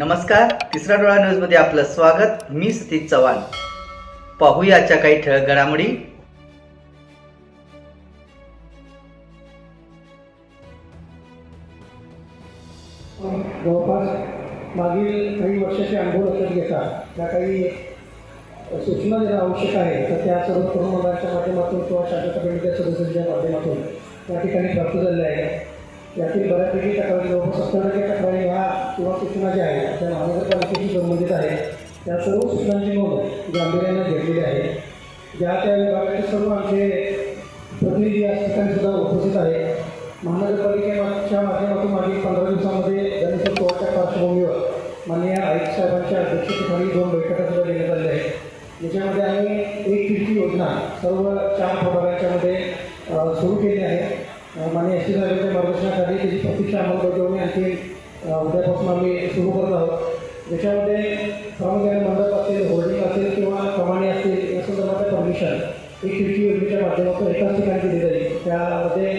नमस्कार तिसरा डोळा न्यूजमध्ये आपलं स्वागत. मी सतीश चव्हाण. पाहूयाच्या काही ठळक घडामोडी. जवळपास मागील काही वर्षाचे अनुभव लक्षात घेता त्या काही सूचना देणं आवश्यक आहे तर त्या सर्व तरुण मंडळाच्या माध्यमातून किंवा शासकीय कमिटीच्या सदस्यांच्या माध्यमातून त्या ठिकाणी प्राप्त झालेल्या आहेत. यातील बऱ्यापैकी तक्रारी जवळपास सत्तर टक्के तक्रारी किंवा सूचना ज्या आहेत त्या महानगरपालिकेशी संबंधित आहेत त्या सर्व सूचनांची नोंद गांभीर्यानं घेतलेली आहे. ज्या त्या विभागाचे सर्व आमचे प्रतिनिधी या ठिकाणी सुद्धा उपस्थित आहेत. महानगरपालिकेच्या माध्यमातून मागील पंधरा दिवसामध्ये गणेशोत्सवाच्या पार्श्वभूमीवर माननीय आयुक्त साहेबांच्या अध्यक्षतेखाली दोन बैठका सुद्धा घेण्यात आल्या आहेत. याच्यामध्ये आम्ही एक खिडकी योजना सर्व चार प्रभागांच्यामध्ये सुरू केली आहे. माननीय एस टी साहेबांच्या मार्गदर्शनाखाली त्याची प्रतीक्षा अंमलबजावणी आणखी उद्यापासून आम्ही सुरू करत आहोत. त्याच्यामध्ये प्रामुख्याने मंडप असेल होर्डिंग असेल किंवा कमानी असतील या संदर्भातल्या परमिशन एक खिडकी योजनेच्या माध्यमातून एकाच ठिकाणी दिली जाईल. त्यामध्ये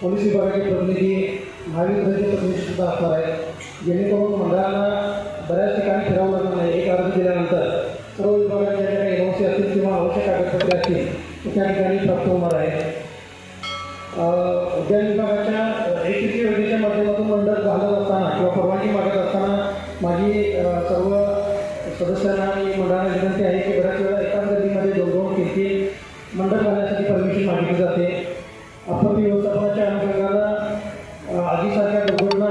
पोलीस विभागाचे प्रतिनिधी महाविद्यालयाचे प्रतिनिधी सुद्धा असणार आहेत. जेणेकरून मंडळाला बऱ्याच ठिकाणी फिरावं लागणार नाही. एक अर्ज दिल्यानंतर सर्व विभागाच्या ज्या काही एनओसी असतील किंवा आवश्यक कागदपत्रे असतील त्या ठिकाणी प्राप्त होणार आहे परवानगी मागत असताना माझी सर्व सदस्यांना आणि मंडळाला विनंती आहे की बऱ्याच वेळा एकाच गर्दीमध्ये दोन दोन खिडकी मंडळ करण्यासाठी परमिशन मागितली जाते. आपत्ती व्यवस्थापनाच्या अनुषंगाला आधीसारख्या आगीसारख्या दुर्घटना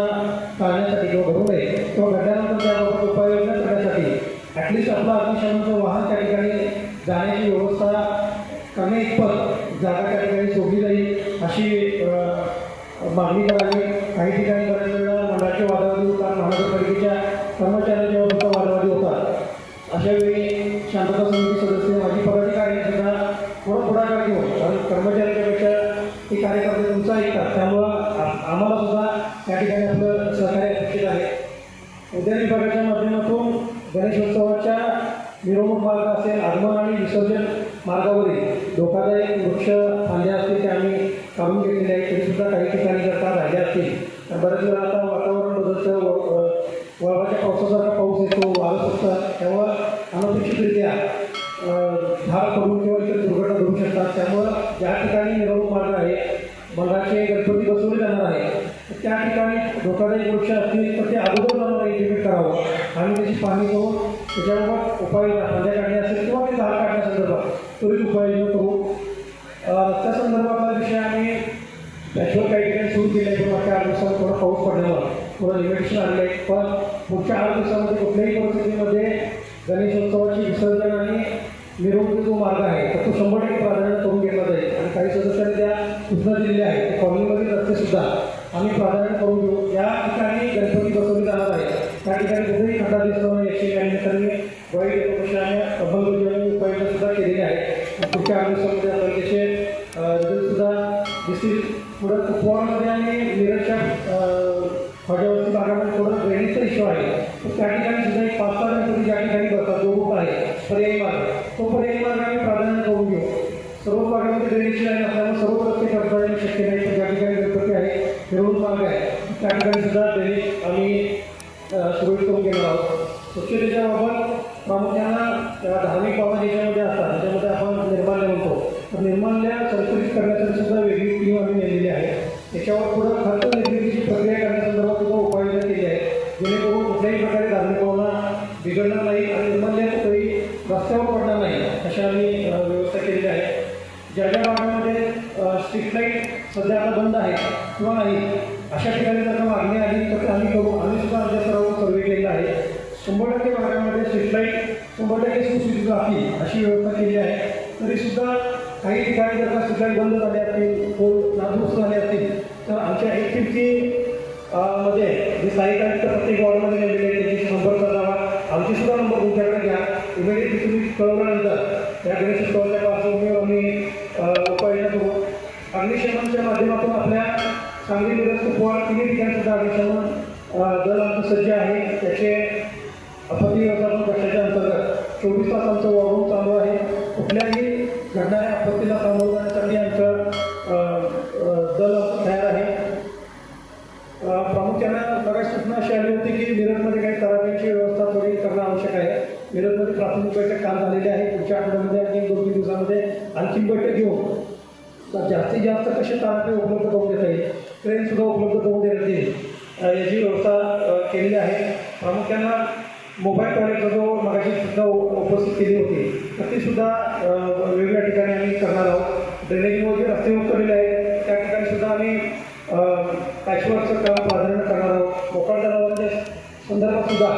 टाळण्यासाठी किंवा घडू नये किंवा घडल्यानंतर त्याबाबत उपाययोजना करण्यासाठी ॲटलिस्ट आपलं अग्निशमनाचं वाहन त्या ठिकाणी जाण्याची व्यवस्था करणे इतपत जागा त्या ठिकाणी सोडली जाईल अशी मागणी करावी. काही ठिकाणी बऱ्याच वेळा होता वादावादी होतात महानगरपालिकेच्या कर्मचाऱ्यांच्या सुद्धा वादावादी होता. अशावेळी शांतता समिती सदस्य माजी पदाधिकारी सुद्धा थोडं पुढाकार घेऊन कारण कर्मचाऱ्यांच्यापेक्षा ते कार्यकर्ते तुमचं ऐकतात त्यामुळं आम्हाला सुद्धा त्या ठिकाणी आपलं सहकार्य अपेक्षित आहे. उद्यान विभागाच्या माध्यमातून गणेशोत्सवाच्या मिरवणूक मार्ग असेल आगमन आणि विसर्जन मार्गावरील धोकादायक वृक्ष फांद्या असतील ते आम्ही काढून घेतलेले आहेत. तरी सुद्धा काही ठिकाणी जर का राहिल्या असतील तर बऱ्याच वेळा आता वातावरण बदलतं. व- वळवाच्या पावसासारखा पाऊस येतो वारं असतात त्यामुळं अनपेक्षितरित्या झाड पडून किंवा इतर दुर्घटना घडू शकतात. त्यामुळं ज्या ठिकाणी मिरवणूक मार्ग आहे मगाचे गणपती बसवले जाणार आहे तर त्या ठिकाणी धोकादायक वृक्ष असतील तर ते अगोदर आम्हाला इंटिमेट करावं. आणि त्याची पाहणी करून त्याच्यावर उपाययोजना फांद्या काढणे असेल किंवा ते झाड काढण्यासंदर्भात त्वरित उपाययोजना करू त्या संदर्भातला विषय आम्ही त्याच्यावर काही ठिकाणी सुरू केले आहे त्या मागच्या आठ दिवसात थोडा पाऊस पडल्यामुळे थोडं लिमिटेशन आणलं आहे पण पुढच्या आठ दिवसामध्ये कुठल्याही परिस्थितीमध्ये गणेशोत्सवाची विसर्जन आणि निरोगी जो मार्ग आहे तर तो शंभर टक्के प्राधान्य करून घेतला जाईल. आणि काही सदस्यांनी त्या सूचना दिलेल्या आहेत. त्या कॉलनीमधील रस्तेसुद्धा आम्ही प्राधान्य करून घेऊ. या ठिकाणी गणपती बसवले जाणार आहेत ठिकाणी कुठेही खड्डा दिसतो याची आणि मी वाईट लोकशाही अंमलबजावणी उपाययोजना सुद्धा केलेली आहे. पुढच्या आठ आपण त्याचे सुद्धा दिसतील. पुढं कुपवाडमध्ये आणि मिरजच्या फळ्यावरती भागामध्ये थोडं ड्रेनेजचा इश्यू आहे. त्या ठिकाणी सुद्धा एक पाच सहा जण ज्या ठिकाणी बसतात जो रूप आहे पर्यायी मार्ग. तो पर्यायी मार्ग आम्ही प्राधान्य करून घेऊ. सर्व भागामध्ये ड्रेनेजची लाईन असल्यामुळे सर्व रस्ते करता येणं शक्य नाही पण ज्या ठिकाणी गणपती आहे फिरवून मार्ग आहे. त्या ठिकाणी सुद्धा ड्रेनेज सुरळीत करून घेणार आहोत. स्वच्छतेच्या आपण प्रामुख्यानं धार्मिक बाबा ज्याच्यामध्ये असतात त्याच्यामध्ये आपण निर्माल्य म्हणतो. तर निर्माल्य संकलित करण्यासाठी सुद्धा वेगळी टीम आम्ही नेलेली आहे. त्याच्यावर पुढं खर्च निर्मितीची प्रक्रिया करण्यासंदर्भात सुद्धा उपाययोजना केली आहे. जेणेकरून कुठल्याही प्रकारे धार्मिक भावना बिघडणार नाही आणि निर्माल्य तरी रस्त्यावर पडणार नाही अशा आम्ही व्यवस्था केलेली आहे. ज्या ज्या भागामध्ये स्ट्रीट लाइट सध्या आता बंद आहे किंवा नाही अशा ठिकाणी जर मागणी आली तर आम्ही करू आम्ही सुद्धा आमच्या स्तरावर सर्वे केलेला आहे. शंभर टक्के भागामध्ये स्ट्रीटलाईट शंभर टक्के सुस्थितीत राहतील अशी व्यवस्था केली आहे. तरीसुद्धा काही ठिकाणी जर का स्ट्रीटलाईट बंद झाले असतील पोल नादुरुस्त झाले असतील तर आमच्या एक मध्ये जे सहाय्यक आहेत तर प्रत्येक वॉर्डमध्ये नेलेले आहेत त्यांची संपर्क करावा आमची सुद्धा नंबर तुमच्याकडे घ्या. इमिडिएटली तुम्ही कळवल्यानंतर त्या गणेशोत्सवाच्या पार्श्वभूमीवर आम्ही उपाय उपाययोजना करू अग्निशमनच्या माध्यमातून आपल्या सांगली नगरचे पोहार तिन्ही ठिकाणच्या आदेशावर दल आमचं सज्ज आहे त्याचे आपत्ती व्यवस्थापन कक्षाच्या अंतर्गत चोवीस तास आमचं चालू आहे. कुठल्याही घडणाऱ्या आपत्तीला सामोरं जाण्यासाठी आमचं दल तयार आहे. प्रामुख्यानं बऱ्याच सूचना अशी आली होती की मिरजमध्ये काही तराफ्याची व्यवस्था थोडी करणं आवश्यक आहे. मिरजमध्ये प्राथमिक बैठक काल झालेली आहे. पुढच्या आठवड्यामध्ये आणखी दोन तीन दिवसामध्ये आणखी बैठक घेऊन. जास्तीत जास्त कसे तारखे उपलब्ध ट्रेनसुद्धा उपलब्ध करून देण्यात येईल. याची व्यवस्था केलेली आहे. प्रामुख्यानं मोबाईल टॉयलेटचा जो मगाशी सुद्धा उपस्थित केली होती तर तीसुद्धा वेगवेगळ्या ठिकाणी आम्ही करणार आहोत. ड्रेनेजमुळे जे रस्ते केलेले आहेत त्या ठिकाणी सुद्धा आम्ही पॅचवर्कचं काम प्राधान्य करणार आहोत. मोकळ तलावांच्या संदर्भात सुद्धा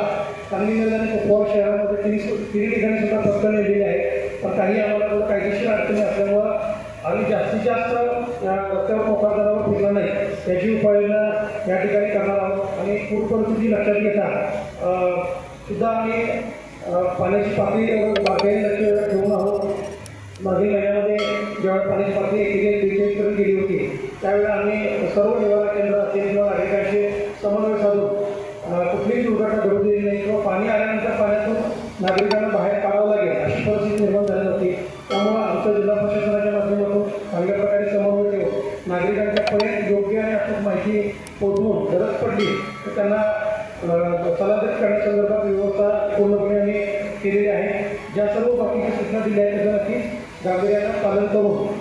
सांगली नगर आणि कुपवाड शहरामध्ये तिन्ही तिन्ही ठिकाणी सुद्धा पत्र नेलेली आहे पण काही आम्हाला कायदेशीर अडचणी असल्यामुळं आम्ही जास्तीत जास्त रस्त्यावर मोकळा तलावर फिरला नाही. त्याची उपाययोजना या ठिकाणी करणार आहोत. आणि पूर परिस्थिती लक्षात घेता सुद्धा आम्ही पाण्याची पातळी बारकाईने लक्ष ठेवून आहोत. मागील महिन्यामध्ये जेव्हा पाण्याची पातळी एकेचाळीस बेचाळीस करून गेली होती त्यावेळेला आम्ही सर्व निवारा केंद्र असेल किंवा नागरिकांशी समन्वय योग्य आणि अचूक माहिती पोहोचवून गरज पडली तर त्यांना स्थलांतरित करण्यासंदर्भात व्यवस्था पूर्णपणे आम्ही केलेली आहे. ज्या सर्व बाकीच्या सूचना दिल्या आहेत त्याचं नक्कीच गांभीर्यानं पालन करून